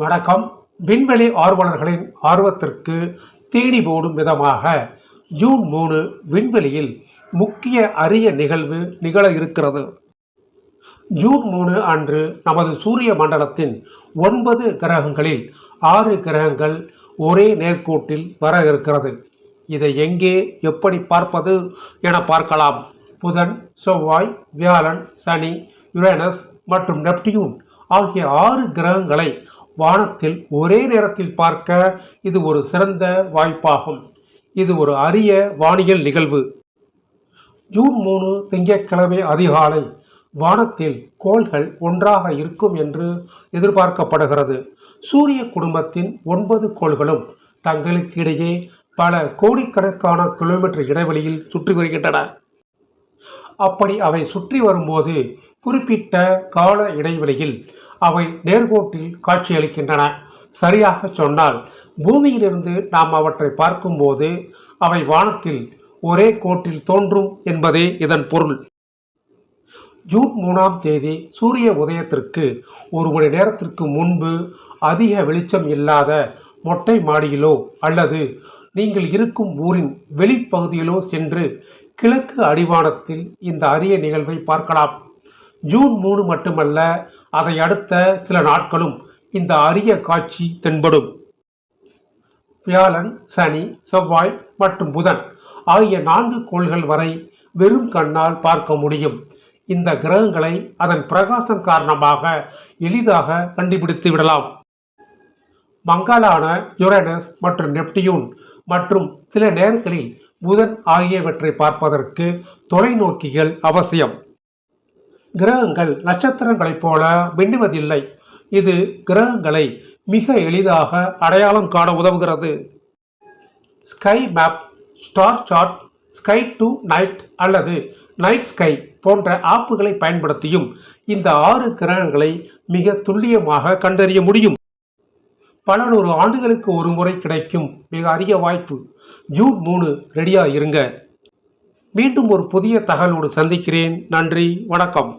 வணக்கம். விண்வெளி ஆர்வலர்களின் ஆர்வத்திற்கு தீனி போடும் விதமாக ஜூன் மூணு விண்வெளியில் முக்கிய அரிய நிகழ்வு நிகழ இருக்கிறது. ஜூன் மூணு அன்று நமது சூரிய மண்டலத்தின் ஒன்பது கிரகங்களில் ஆறு கிரகங்கள் ஒரே நேர்கோட்டில் வர இருக்கிறது. இதை எங்கே எப்படி பார்ப்பது என பார்க்கலாம். புதன் செவ்வாய் வியாழன் சனி யுரேனஸ் மற்றும் நெப்டியூன் ஆகிய ஆறு கிரகங்களை வானத்தில் ஒரே நேரத்தில் பார்க்க இது ஒரு சிறந்த வாய்ப்பாகும். இது ஒரு அரிய வானியல் நிகழ்வு. ஜூன் மூணு திங்கட்கிழமை அதிகாலை வானத்தில் கோள்கள் ஒன்றாக இருக்கும் என்று எதிர்பார்க்கப்படுகிறது. சூரிய குடும்பத்தின் ஒன்பது கோள்களும் தங்களுக்கு இடையே பல கோடிக்கணக்கான கிலோமீட்டர் இடைவெளியில் சுற்றி வருகின்றன. அப்படி அவை சுற்றி வரும்போது குறிப்பிட்ட கால இடைவெளியில் அவை நேர்கோட்டில் காட்சியளிக்கின்றன. சரியாக சொன்னால் பூமியிலிருந்து நாம் அவற்றை பார்க்கும்போது அவை வானத்தில் ஒரே கோட்டில் தோன்றும் என்பதே இதன் பொருள். ஜூன் மூணாம் தேதி சூரிய உதயத்திற்கு ஒரு மணி நேரத்திற்கு முன்பு அதிக வெளிச்சம் இல்லாத மொட்டை மாடியிலோ அல்லது நீங்கள் இருக்கும் ஊரின் வெளிப்பகுதியிலோ சென்று கிழக்கு அடிவானத்தில் இந்த அரிய நிகழ்வை பார்க்கலாம். ஜூன் மூணு மட்டுமல்ல அதை அடுத்த சில நாட்களும் இந்த அரிய காட்சி தென்படும். வியாழன் சனி செவ்வாய் மற்றும் புதன் ஆகிய நான்கு கோள்கள் வரை வெறும் கண்ணால் பார்க்க முடியும். இந்த கிரகங்களை அதன் பிரகாசம் காரணமாக எளிதாக கண்டுபிடித்து விடலாம். மங்களான யுரேனஸ் மற்றும் நெப்டியூன் மற்றும் சில நேரங்களில் புதன் ஆகியவற்றை பார்ப்பதற்கு தொலைநோக்கிகள் அவசியம். கிரகங்கள் நட்சத்திரங்களைப் போல மின்னுவதில்லை இது கிரகங்களை மிக எளிதாக அடையாளம் காண உதவுகிறது. Sky map star chart sky tonight அல்லது நைட் ஸ்கை போன்ற ஆப்புகளை பயன்படுத்தியும் இந்த ஆறு கிரகங்களை மிக துல்லியமாக கண்டறிய முடியும். பல நூறு ஆண்டுகளுக்கு ஒரு முறை கிடைக்கும் மிக அரிய வாய்ப்பு. ஜூன் மூணு ரெடியாக இருங்க. மீண்டும் ஒரு புதிய தகவலோடு சந்திக்கிறேன். நன்றி வணக்கம்.